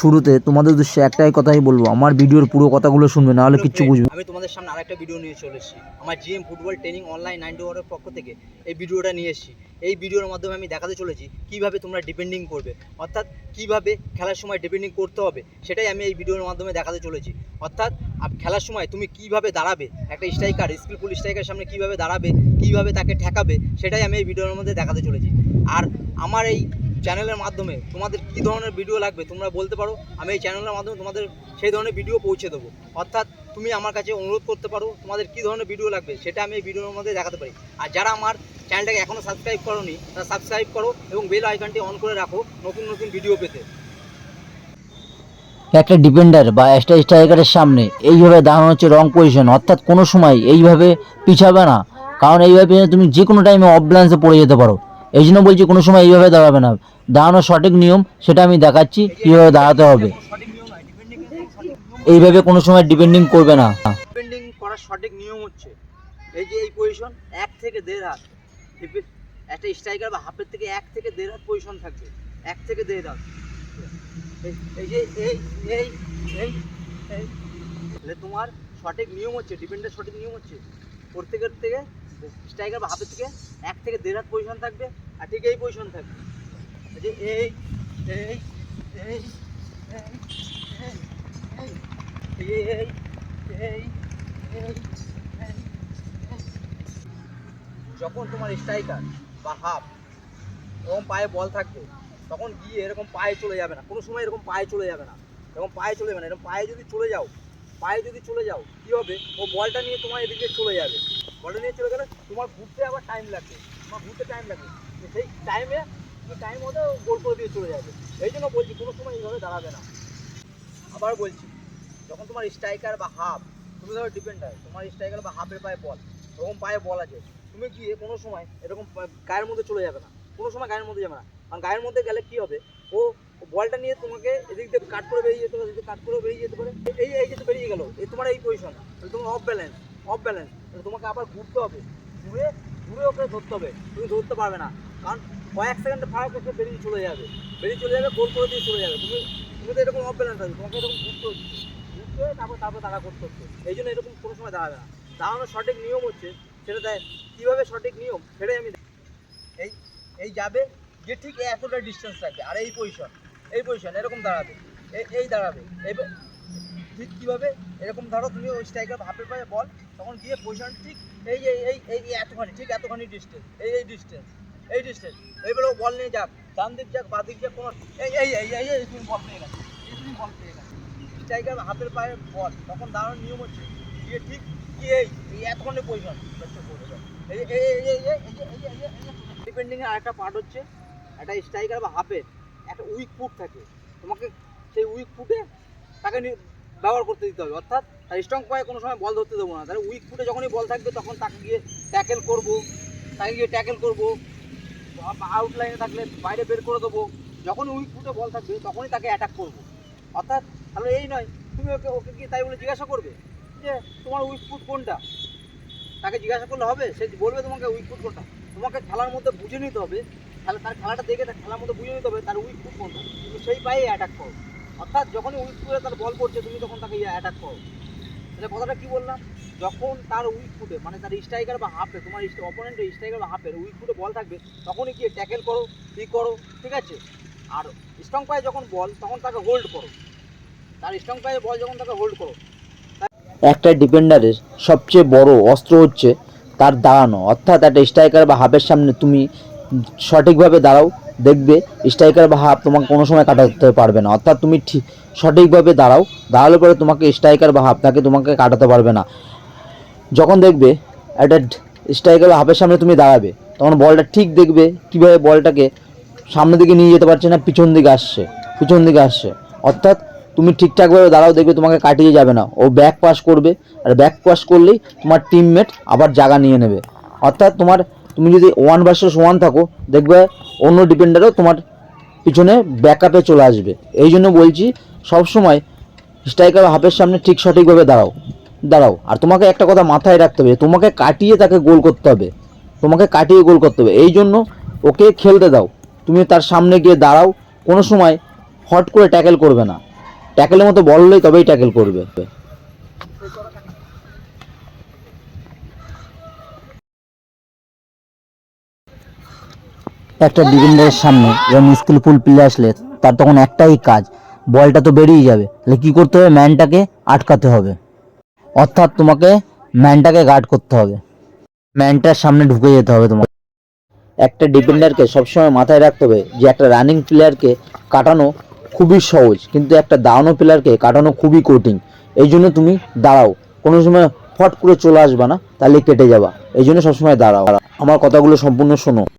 শুরুতে তোমাদের উদ্দেশ্যে একটাই কথাই বলব আমার ভিডিওর পুরো কথাগুলো শুনবে নাহলে কিচ্ছু বুঝবে আমি তোমাদের সামনে আরেকটা ভিডিও নিয়ে চলে এসেছি। আমার GM football training online ninety ওয়ারের পক্ষ থেকে এই ভিডিওটা নিয়ে এসেছি। এই ভিডিওর মাধ্যমে আমি দেখাতে চলেছি কীভাবে তোমরা ডিপেন্ডিং করবে অর্থাৎ কীভাবে খেলার সময় ডিপেন্ডিং করতে হবে সেটাই আমি এই ভিডিওর মাধ্যমে দেখাতে চলেছি। অর্থাৎ খেলার সময় তুমি কীভাবে দাঁড়াবে একটা স্ট্রাইকার স্কিলফুল স্ট্রাইকার সামনে কীভাবে দাঁড়াবে কীভাবে তাকে ঠেকাবে সেটাই আমি এই ভিডিওর মধ্যে দেখাতে চলেছি। আর আমার এই চ্যানেলের মাধ্যমে তোমাদের কী ধরনের ভিডিও লাগবে তোমরা বলতে পারো, আমি এই চ্যানেলের মাধ্যমে তোমাদের সেই ধরনের ভিডিও পৌঁছে দেবো। অর্থাৎ তুমি আমার কাছে অনুরোধ করতে পারো, তোমাদের কী ধরনের ভিডিও লাগবে সেটা আমি এই ভিডিওর মধ্যে দেখাতে পারি। আর যারা আমার চ্যানেলটাকে এখনও সাবস্ক্রাইব করোনি, তারা সাবস্ক্রাইব করো এবং বেল আইকনটি অন করে রাখো নতুন নতুন ভিডিও পেতে। একটা ডিপেন্ডার বা একটা স্ট্রাইকারের সামনে এইভাবে দাঁড়ানো হচ্ছে রং পজিশন অর্থাৎ কোনো সময় এইভাবে পিছাবে না। কারণ এইভাবে তুমি যে কোনো টাইমে অফ ব্যালেন্সে পড়ে যেতে পারো। এই জন্য বলছি কোনো সময় এইভাবে দাঁড়াবে না। দাঁড়ানোর সঠিক নিয়ম সেটা আমি দেখাচ্ছি, কীভাবে দাঁড়াতে হবে। এইভাবে কোনো সময় ডিপেন্ডিং করবে না। ডিপেন্ডিং করার সঠিক নিয়ম হচ্ছে, এই যে এই পজিশন এক থেকে দেড় হাত। একটা স্ট্রাইকার বা হাফের থেকে এক থেকে দেড় হাত পজিশন থাকবে এক থেকে দেড় হাত। এই- যে, এই এই এই তাহলে তোমার সঠিক নিয়ম হচ্ছে ডিপেন্ডের সঠিক নিয়ম হচ্ছে, প্রত্যেকের থেকে স্ট্রাইকার বা হাফের থেকে এক থেকে দেড় হাত পজিশন থাকবে, আর ঠিক এই পজিশন থাকবে। যে এই এই এই এই যখন তোমার স্ট্রাইকার বা হাফ এরকম পায়ে বল থাকবে, তখন গিয়ে এরকম পায়ে চলে যাবে না। কোনো সময় এরকম পায়ে চলে যাবে না। এরকম পায়ে চলে যাবে না। এরকম পায়ে যদি চলে যাও, পায়ে যদি চলে যাও, কী হবে? ও বলটা নিয়ে তোমার এদিকে চলে যাবে। বলটা নিয়ে চলে গেলে তোমার ঘুরতে আবার টাইম লাগবে, তোমার ঘুরতে টাইম লাগবে। সেই টাইমে টাইম মতো গোল করে দিয়ে চলে যাবে। এই জন্য বলছি, কোনো সময় এইভাবে দাঁড়াবে না। আবার বলছি, যখন তোমার স্ট্রাইকার বা হাফ তুমি ধরো ডিপেন্ডার তোমার স্ট্রাইকার বা হাফের পায়ে বল এরকম পায়ে বল আছে, তুমি গিয়ে কোনো সময় এরকম গায়ের মধ্যে চলে যাবে না। কোনো সময় গায়ের মধ্যে যাবে না। কারণ গায়ের মধ্যে গেলে কী হবে? ও বলটা নিয়ে তোমাকে এদিক দিয়ে কাট করে বেরিয়ে যেতে পারে কাট করে বেরিয়ে যেতে পারে। এই এই যে বেরিয়ে গেলো, এই তোমার এই পজিশন তোমার অফ ব্যালেন্স অফ ব্যালেন্স তোমাকে আবার ঘুরতে হবে। ঘুরে ঘুরে ওকে ধরতে হবে। তুমি ধরতে পারবে না। কারণ কয়েক সেকেন্ডে ফারাক ওকে বেরিয়ে চলে যাবে। বেরিয়ে চলে যাবে, গোল করে দিয়ে চলে যাবে। তুমি তুমি তো এরকম অফ ব্যালেন্স আছে। তোমাকে এরকম ঘুরতে হচ্ছে। ঘুরতে হয়ে তারপর তারপর দাঁড়া করতে হচ্ছে। এই জন্য এরকম কোনো সময় দাঁড়াবে না। দাঁড়ানোর সঠিক নিয়ম হচ্ছে, সেটা দেয় কীভাবে সঠিক নিয়ম, সেটাই আমি এই এই যাবে যে ঠিক এতটা ডিস্টেন্স রাখবে আর এই পজিশন এই পজিশন এরকম দাঁড়াবে। এই দাঁড়াবে। এই ঠিক কীভাবে, এরকম ধরো, তুমি ওই স্ট্রাইকার হাফের পায়ে বল তখন গিয়ে পজিশন ঠিক এই এই এই এতখানি ঠিক এতখানি ডিস্টেন্স এই এই ডিস্টেন্স এই ডিস্টেন্স এইগুলো বল নিয়ে যাক ডান দিক যাক বা দিক যাক কোনো এই এই এই এই এই তুমি বল পেয়ে গেছো এই তুমি বল পেয়ে গেছো স্ট্রাইকার হাফের পায়ে বল তখন দাঁড়ানোর নিয়ম হচ্ছে গিয়ে ঠিক কি এই এই এতখানি পজিশন এই এই এই এই এই এই এই ডিপেন্ডিংয়ের আরেকটা পার্ট হচ্ছে একটা স্ট্রাইকার বা হাফের একটা উইক ফুট থাকে তোমাকে সেই উইক ফুটে তাকে ব্যবহার করতে দিতে হবে। অর্থাৎ তার স্ট্রং পায়ে কোনো সময় বল ধরতে দেবো না। তাহলে উইক ফুটে যখনই বল থাকবে, তখন তাকে গিয়ে ট্যাকেল করব, তাকে গিয়ে ট্যাকেল করব আউটলাইনে থাকলে বাইরে বের করে দেবো। যখনই উইক ফুটে বল থাকবে, তখনই তাকে অ্যাটাক করব। অর্থাৎ তাহলে এই নয়, তুমি ওকে ওকে কি তাই বলে জিজ্ঞাসা করবে যে, তোমার উইক ফুট কোনটা? তাকে জিজ্ঞাসা করলে হবে, সে বলবে তোমাকে উইক ফুট কোনটা। তোমাকে খেলার মধ্যে বুঝে নিতে হবে, তাহলে তার খেলাটা দেখে তার খেলার মধ্যে বুঝে নিতে হবে তার উইক ফুট কোনটা। তুমি সেই পায়ে অ্যাটাক করো। অর্থাৎ যখনই উইক ফুটে তার বল করছে তুমি তখন তাকে অ্যাটাক করো। তাহলে কথাটা কি বললাম? যখন তার উইক ফুটে মানে তার স্ট্রাইকার বা হাফে তোমার অপোনেন্টের স্ট্রাইকার বা হাফের উইক ফুটে বল থাকবে, তখনই গিয়ে ট্যাকেল করো ই করো, ঠিক আছে? আর স্ট্রং পায়ে যখন বল, তখন তাকে হোল্ড করো। তার স্ট্রং পায়ে বল যখন তাকে হোল্ড করো একটা ডিপেন্ডারের সবচেয়ে বড় অস্ত্র হচ্ছে তার দাঁড়ানো। অর্থাৎ একটা স্ট্রাইকার বা হাফের সামনে তুমি সঠিকভাবে দাঁড়াও দেখবে স্ট্রাইকার বা হাফ তোমাকে কোনো সময় কাটাতে পারবে না। অর্থাৎ তুমি ঠিক, সঠিকভাবে দাঁড়াও, দাঁড়ালে পরে তোমাকে স্ট্রাইকার বা হাফ তাকে তোমাকে কাটাতে পারবে না। যখন দেখবে একটা স্ট্রাইকার বা হাফের সামনে তুমি দাঁড়াবে, তখন বলটা ঠিক দেখবে কীভাবে বলটাকে সামনের দিকে নিয়ে যেতে পারছে না, পিছন দিকে আসছে, পিছন দিকে আসছে। অর্থাৎ তুমি ঠিকঠাকভাবে দাঁড়াও, দেখবে তোমাকে কাটিয়ে যাবে না। ও ব্যাক পাস করবে, আর ব্যাক পাস করলেই তোমার টিমমেট আবার জায়গা নিয়ে নেবে। অর্থাৎ তোমার, তুমি যদি ওয়ান ভার্সেস ওয়ান থাকো, দেখবে অন্য ডিপেন্ডারও তোমার পিছনে ব্যাকআপে চলে আসবে। এই জন্য বলছি, সবসময় স্ট্রাইকার হাফের সামনে ঠিক সঠিকভাবে দাঁড়াও। দাঁড়াও, আর তোমাকে একটা কথা মাথায় রাখতে হবে, তোমাকে কাটিয়ে তাকে গোল করতে হবে। তোমাকে কাটিয়ে গোল করতে হবে। এই জন্য ওকে খেলতে দাও। তুমি তার সামনে গিয়ে দাঁড়াও, কোনো সময় হট করে ট্যাকেল করবে না। ট্যাকেলের মতো বল হলেই তবেই ট্যাকেল করবে। একটা ডিফেন্ডারের সামনে এরকম স্কিলফুল প্লেয়ার আসলে, তার তখন একটাই কাজ, বলটা তো বেরিয়ে যাবে। তাহলে কী করতে হবে? ম্যানটাকে আটকাতে হবে। অর্থাৎ তোমাকে ম্যানটাকে গার্ড করতে হবে। ম্যানটার সামনে ঢুকে যেতে হবে তোমাকে। একটা ডিফেন্ডারকে সবসময় মাথায় রাখতে হবে যে, একটা রানিং প্লেয়ারকে কাটানো খুবই সহজ, কিন্তু একটা দাঁড়ানো প্লেয়ারকে কাটানো খুবই কঠিন। এই জন্য তুমি দাঁড়াও। কোনো সময় ফট করে চলে আসবা না, তাহলে কেটে যাবা। এই জন্য সবসময় দাঁড়াও। আমার কথাগুলো সম্পূর্ণ শোনো।